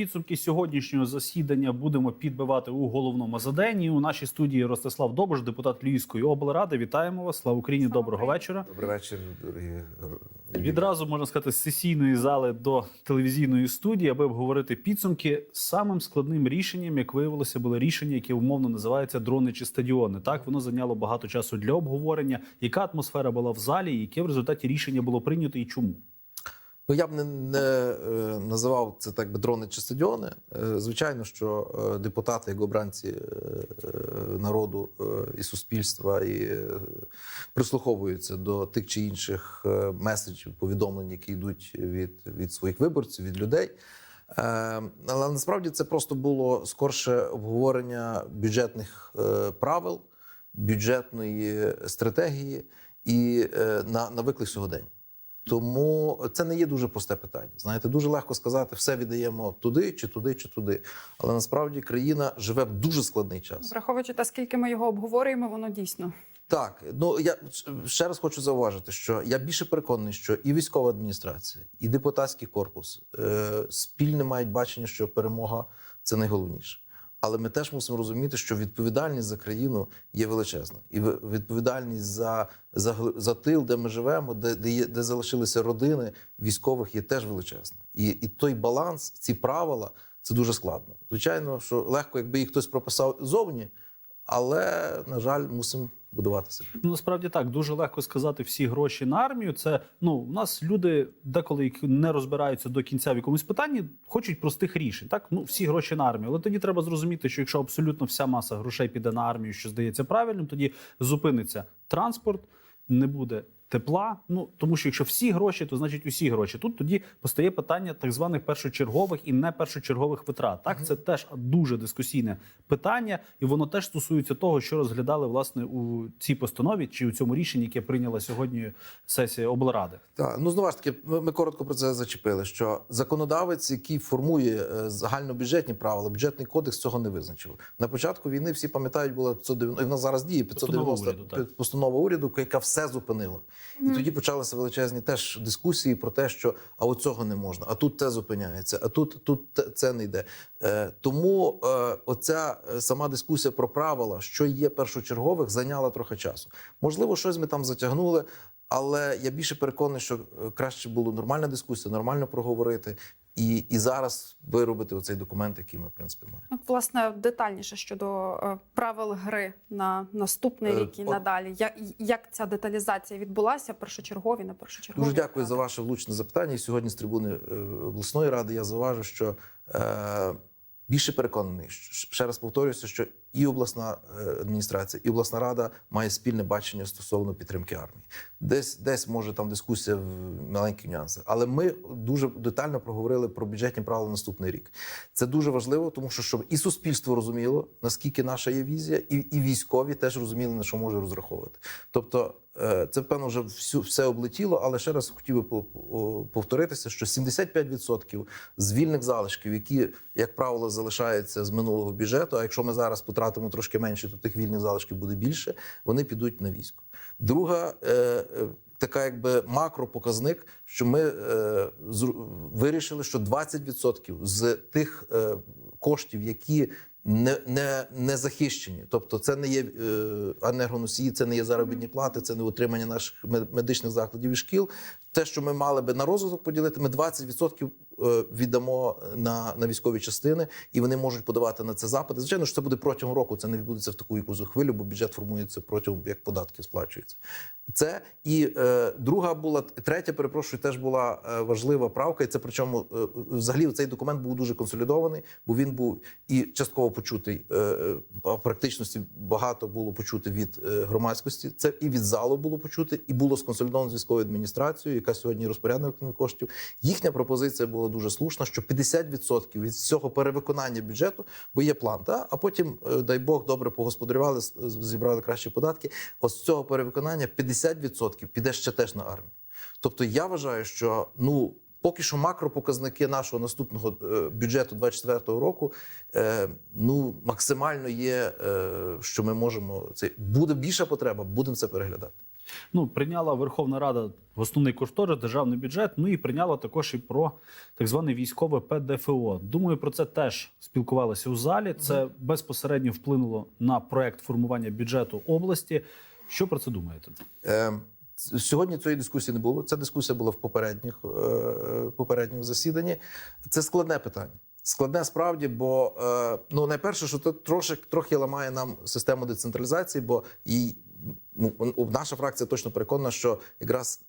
підсумки сьогоднішнього засідання будемо підбивати у головному заданні. У нашій студії Ростислав Добуш, депутат Львівської облради. Вітаємо вас. Слава Україні! Слава Доброго Україні. вечора. Добрий вечір, дорогі Відразу можна сказати, з сесійної зали до телевізійної студії, аби обговорити підсумки. Самим складним рішенням, як виявилося, було рішення, яке умовно називається дрони чи стадіони. Так воно зайняло багато часу для обговорення. Яка атмосфера була в залі, яке в результаті рішення було прийнято, і чому? Ну я б не, не е, називав це так би дрони чи стадіони. Е, звичайно, що е, депутати, як обранці народу і суспільства, і прислуховуються до тих чи інших меседжів, повідомлень, які йдуть від, від своїх виборців, від людей. Але насправді це просто було скорше обговорення бюджетних правил, бюджетної стратегії і на, на виклик сьогодення. Тому це не є дуже просте питання. Знаєте, дуже легко сказати, все віддаємо туди, чи туди, чи туди. Але насправді країна живе в дуже складний час. Враховуючи те, скільки ми його обговорюємо, воно дійсно Так, ну я ще раз хочу зауважити, що я більше переконаний, що і військова адміністрація, і депутатський корпус е, спільне мають бачення, що перемога це найголовніше. Але ми теж мусимо розуміти, що відповідальність за країну є величезна, і відповідальність за, за, за тил, де ми живемо, де, де, є, де залишилися родини військових, є теж величезна. І, і той баланс, ці правила, це дуже складно. Звичайно, що легко, якби їх хтось прописав зовні, але на жаль, мусимо будувати себе. Ну насправді так дуже легко сказати всі гроші на армію. Це ну у нас люди деколи які не розбираються до кінця в якомусь питанні, хочуть простих рішень. Так ну всі гроші на армію. Але тоді треба зрозуміти, що якщо абсолютно вся маса грошей піде на армію, що здається правильним, тоді зупиниться транспорт, не буде. Тепла, ну тому що якщо всі гроші, то значить усі гроші. Тут тоді постає питання так званих першочергових і не першочергових витрат. Так, це теж дуже дискусійне питання, і воно теж стосується того, що розглядали власне у цій постанові чи у цьому рішенні, яке прийняла сьогодні сесія облради. Так, ну знову ж таки, ми, ми коротко про це зачепили. Що законодавець, який формує е, загальнобюджетні правила, бюджетний кодекс цього не визначив. На початку війни всі пам'ятають, було 590, і в нас зараз діє Постанова уряду, постанова уряду, яка все зупинила. І тоді почалися величезні теж дискусії про те, що а от цього не можна, а тут те зупиняється, а тут, тут це не йде. Е, тому е, оця е, сама дискусія про правила, що є першочергових, зайняла трохи часу. Можливо, щось ми там затягнули. Але я більше переконаний, що е, краще було нормальна дискусія, нормально проговорити і, і зараз виробити оцей документ, який ми в принципі маємо. Ну, власне детальніше щодо е, правил гри на наступний Е, рік і от- надалі. Як, як ця деталізація відбулася? Першочергові, на першочергові? Дуже дякую за ваше влучне запитання. І сьогодні з трибуни е, обласної ради я зауважу, що е, більше переконаний, що- ще раз повторююся, що і обласна е, адміністрація, і обласна рада має спільне бачення стосовно підтримки армії. Десь десь може там дискусія в маленьких нюансах, але ми дуже детально проговорили про бюджетні правила на наступний рік. Це дуже важливо, тому що щоб і суспільство розуміло, наскільки наша є візія, і, і військові теж розуміли, на що може розраховувати. Тобто, це певно вже всю все облетіло, але ще раз хотів би по- по- повторитися, що 75% з вільних залишків, які, як правило, залишаються з минулого бюджету. А якщо ми зараз потратимо трошки менше, то тих вільних залишків буде більше. Вони підуть на військо. Друга е, е, така, якби макропоказник, що ми е, зру- вирішили, що 20% з тих е, коштів, які не, не, не захищені, тобто це не є е, енергоносії, це не є заробітні плати, це не утримання наших мед- медичних закладів і шкіл. Те, що ми мали би на розвиток поділити, ми 20% е, віддамо на, на військові частини, і вони можуть подавати на це запити. Звичайно, що це буде протягом року. Це не відбудеться в таку якусь хвилю, бо бюджет формується протягом як податки сплачуються. Це і е, друга була третя, перепрошую, теж була е, важлива правка. І це причому е, взагалі цей документ був дуже консолідований, бо він був і частково почутий. Е, е, практичності багато було почути від е, громадськості. Це і від залу було почути, і було сконсолідовано з військовою адміністрацією, яка сьогодні розпорядник коштів. Їхня пропозиція була дуже слушна, що 50% від цього перевиконання бюджету, бо є план, та а потім, дай Бог, добре погосподарювали, зібрали кращі податки. Ось цього перевиконання 50% піде ще теж на армію. Тобто я вважаю, що ну. Поки що макропоказники нашого наступного е, бюджету 2024 року е, ну максимально є, е, що ми можемо це буде більша потреба, будемо це переглядати. Ну, прийняла Верховна Рада основний кошторис, державний бюджет. Ну і прийняла також і про так зване військове ПДФО. Думаю, про це теж спілкувалися у залі. Це безпосередньо вплинуло на проект формування бюджету області. Що про це думаєте? Е, Сьогодні цієї дискусії не було. Ця дискусія була в попередніх е, попередньому засіданні. Це складне питання. Складне справді, бо е, ну найперше, що це трошки трохи ламає нам систему децентралізації, бо у- наша фракція точно переконана, що якраз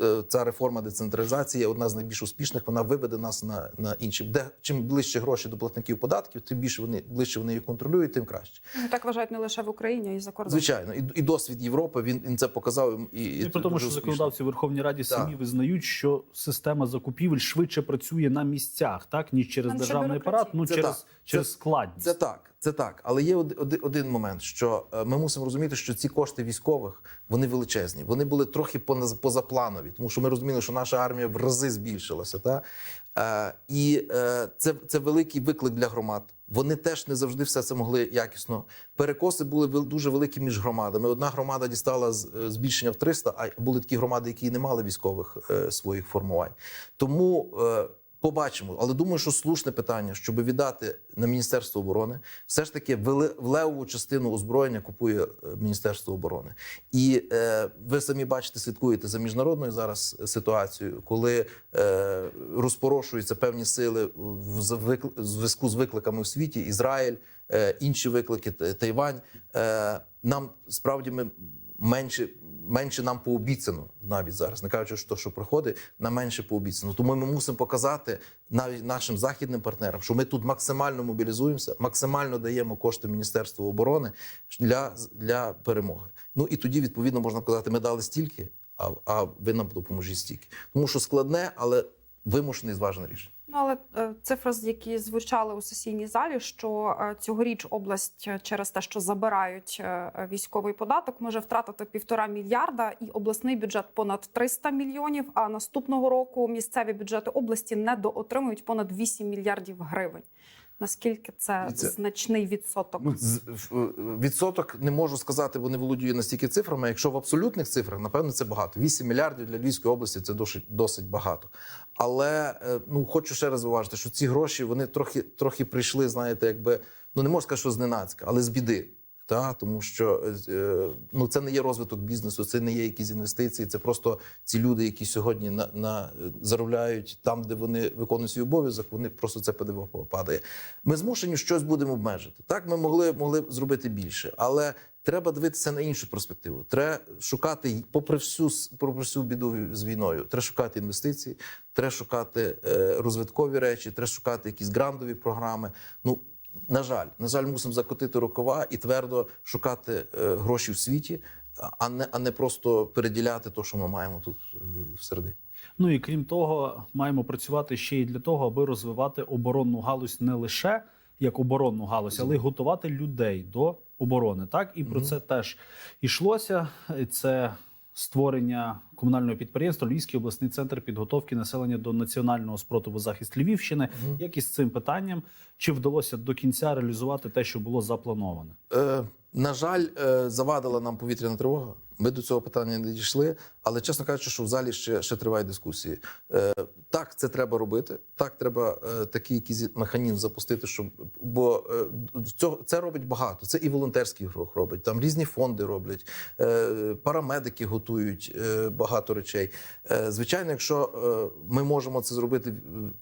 е, ця реформа децентралізації є одна з найбільш успішних. Вона виведе нас на, на інші. Де чим ближче гроші до платників податків, тим більше вони ближче вони їх контролюють, тим краще. Ну, так вважають не лише в Україні, а й за кордоном. Звичайно, і, і досвід Європи він, він це показав. І, і І при тому, що успішно. законодавці в Верховній Раді самі визнають, що система закупівель швидше працює на місцях, так ніж через державний апарат, ну Це через, так. через Це- складність. Це так, це так. Але є од- од- один момент, що е, ми мусимо розуміти, що ці кошти військових вони величезні. Вони були трохи позапланові, тому що ми розуміли, що наша армія в рази збільшилася. Та? Е, і е, це, це великий виклик для громад. Вони теж не завжди все це могли якісно. Перекоси були дуже великі між громадами. Одна громада дістала збільшення в 300, а були такі громади, які не мали військових своїх формувань. Тому побачимо. Але думаю, що слушне питання, щоб віддати на Міністерство оборони, все ж таки в левову частину озброєння купує е, Міністерство оборони. І е, ви самі бачите, слідкуєте за міжнародною зараз ситуацією, коли е, розпорошуються певні сили в зв'язку з викликами в світі, Ізраїль, е, інші виклики, Тайвань. Е, нам справді ми менше. Менше нам пообіцяно навіть зараз, не кажучи, що, що проходить, нам менше пообіцяно. Тому ми мусимо показати навіть нашим західним партнерам, що ми тут максимально мобілізуємося, максимально даємо кошти Міністерству оборони для, для перемоги. Ну і тоді відповідно можна казати, ми дали стільки, а, а ви нам допоможіть стільки. Тому що складне, але вимушений зважене рішення. Ну але е, цифри, які звучали у сесійній залі, що е, цьогоріч область е, через те, що забирають військовий податок, може втратити півтора мільярда, і обласний бюджет понад 300 мільйонів. А наступного року місцеві бюджети області недоотримують понад 8 мільярдів гривень. Наскільки це, це- значний відсоток? Ну, в- відсоток не можу сказати, бо не володію настільки цифрами. Якщо в абсолютних цифрах, напевно, це багато. 8 мільярдів для Львівської області це досить, досить багато. Але е, ну хочу ще раз зауважити, що ці гроші вони трохи, трохи прийшли, знаєте, якби ну не можу сказати, що зненацька, але з біди. Та, тому що е, ну це не є розвиток бізнесу, це не є якісь інвестиції. Це просто ці люди, які сьогодні на, на заробляють там, де вони виконують свій обов'язок. Вони просто це ПДВ падає. Ми змушені щось будемо обмежити. Так, ми могли могли зробити більше, але треба дивитися на іншу перспективу. Треба шукати, попри всю попри всю біду з війною, треба шукати інвестиції, треба шукати е, розвиткові речі, треба шукати якісь грандові програми. Ну на жаль, на жаль, мусимо закотити рукава і твердо шукати е, гроші в світі, а не, а не просто переділяти те, що ми маємо тут е, всередині. Ну і крім того, маємо працювати ще й для того, аби розвивати оборонну галузь не лише як оборонну галузь, але й готувати людей до оборони. Так і про Мгм. це теж йшлося. Це створення комунального підприємства Львівський обласний центр підготовки населення до національного спротиву захист Львівщини. Угу. Як із цим питанням чи вдалося до кінця реалізувати те, що було заплановане? Е, на жаль, е, завадила нам повітряна тривога. Ми до цього питання не дійшли, але чесно кажучи, що в залі ще, ще тривають дискусії. Е, так, це треба робити. Так, треба е, такий якийсь механізм запустити, щоб бо е, цього це робить багато. Це і волонтерський рух робить. Там різні фонди роблять, е, парамедики готують е, багато речей. Е, звичайно, якщо е, ми можемо це зробити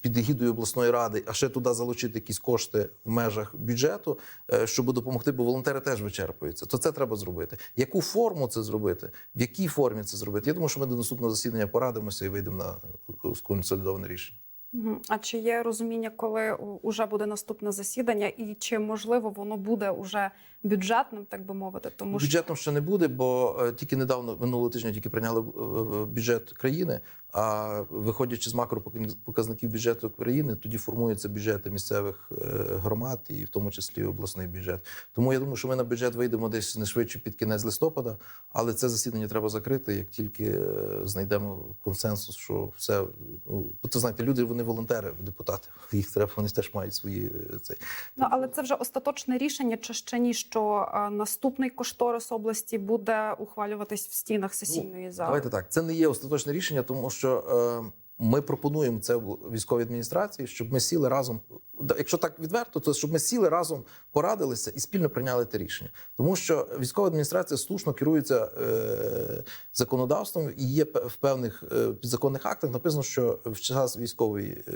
під егідою обласної ради, а ще туди залучити якісь кошти в межах бюджету, е, щоб допомогти, бо волонтери теж вичерпуються, то це треба зробити. Яку форму це зробити? В якій формі це зробити? Я думаю, що ми до наступного засідання порадимося і вийдемо на е, консолідоване рішення. А чи є розуміння, коли вже буде наступне засідання, і чи можливо воно буде уже бюджетним, так би мовити? Тому що Бюджетом ще не буде, бо е, тільки недавно минулого тижня тільки прийняли е, е, бюджет країни. А виходячи з макропоказників бюджету країни, тоді формуються бюджети місцевих е, громад, і в тому числі обласний бюджет. Тому я думаю, що ми на бюджет вийдемо десь не швидше під кінець листопада, але це засідання треба закрити, як тільки е, знайдемо консенсус, що все ну, це знаєте, люди вони волонтери, депутати. Їх треба, вони теж мають свої е, цей. Ну але це вже остаточне рішення, чи ще ні, що наступний кошторис області буде ухвалюватись в стінах сесійної зали. Давайте так. Це не є остаточне рішення, тому що е, ми пропонуємо це військовій адміністрації, щоб ми сіли разом. Якщо так відверто, то щоб ми сіли разом, порадилися і спільно прийняли те рішення. Тому що військова адміністрація слушно керується е, законодавством і є в певних е, підзаконних актах написано, що в час військової е,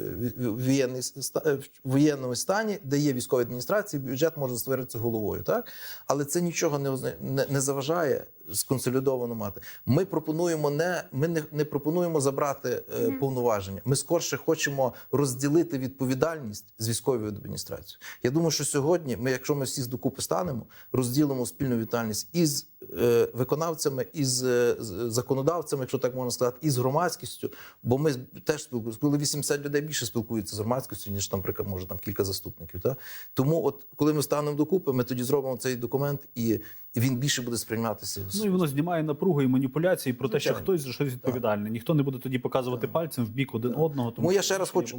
е, воєнному стані, де є військові адміністрації, бюджет може створитися головою. Так, але це нічого не, не, не заважає сконсолідовано мати. Ми пропонуємо не ми не, не пропонуємо забрати е, повноваження. Ми скорше хочемо розділити відповідальність з військовою адміністрацією. Я думаю, що сьогодні ми, якщо ми всі з докупи станемо, розділимо спільну відповідальність із е, виконавцями, із е, законодавцями, якщо так можна сказати, і з громадськістю. Бо ми теж спілкуємося, коли 80 людей більше спілкуються з громадськістю, ніж, наприклад, може там кілька заступників. Та? Тому, от коли ми станемо докупи, ми тоді зробимо цей документ, і він більше буде сприйматися. Ну і воно знімає напругу і маніпуляції про те, що хтось за щось відповідальний. Ніхто не буде тоді показувати пальцем в бік один одного. Тому я ще раз хочу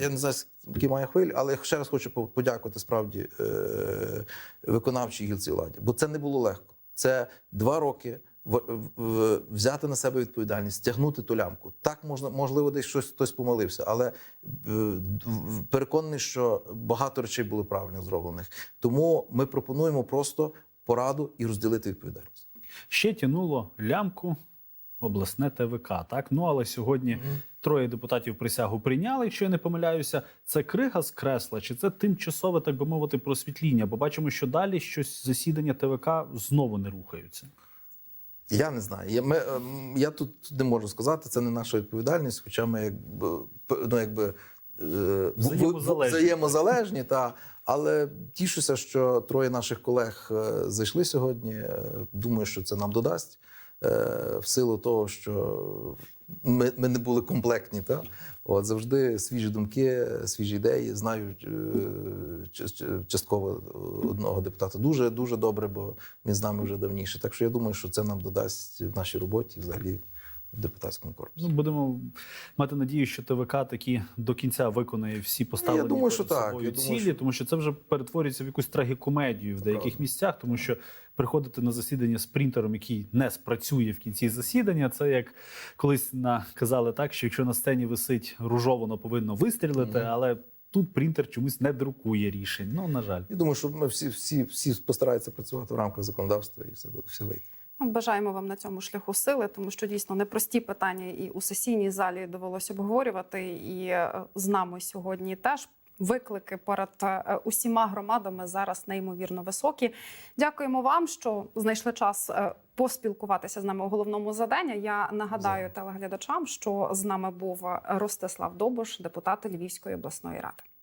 я не знаю, скільки має хвиль, але ще раз хочу по- подякувати справді е, виконавчій гілці владі, бо це не було легко. Це два роки взяти на себе відповідальність, стягнути ту лямку. Так можна, можливо, десь щось хтось помилився, але е, переконаний, що багато речей були правильно зроблених. Тому ми пропонуємо просто пораду і розділити відповідальність. Ще тянуло лямку обласне ТВК. Так ну але сьогодні троє депутатів присягу прийняли. Якщо я не помиляюся, це крига з кресла, чи це тимчасове, так би мовити, просвітління? Бо бачимо, що далі щось засідання ТВК знову не рухаються. Я не знаю. Я, ми, ем, я тут не можу сказати, це не наша відповідальність, хоча ми якби, ну, якби е, Взаємозалежні. взаємозалежні та, але тішуся, що троє наших колег е, зайшли сьогодні. Е, Думаю, що це нам додасть в силу того, що ми, ми не були комплектні. Та? От, завжди свіжі думки, свіжі ідеї. Знаю е, частково одного депутата дуже дуже добре, бо він з нами вже давніше. Так що я думаю, що це нам додасть в нашій роботі, взагалі депутатському корпусі. Ну будемо мати надію, що ТВК таки до кінця виконає всі поставлені думаю, що так. Я думаю, що- тому що це вже перетворюється в якусь трагікомедію в деяких правда. місцях, тому що приходити на засідання з принтером, який не спрацює в кінці засідання, це як колись на казали так, що якщо на сцені висить ружо, воно повинно вистрілити, Мгм. але тут принтер чомусь не друкує рішень. Ну на жаль. Я думаю, що ми всі, всі, всі постараються працювати в рамках законодавства і все буде все вийде. Ну, Бажаємо вам на цьому шляху сили, тому що дійсно непрості питання і у сесійній залі довелося обговорювати. І е, з нами сьогодні теж виклики перед е, усіма громадами зараз неймовірно високі. Дякуємо вам, що знайшли час е, поспілкуватися з нами у головному задання. Я нагадаю телеглядачам, що з нами був Ростислав Добуш, депутат Львівської обласної ради.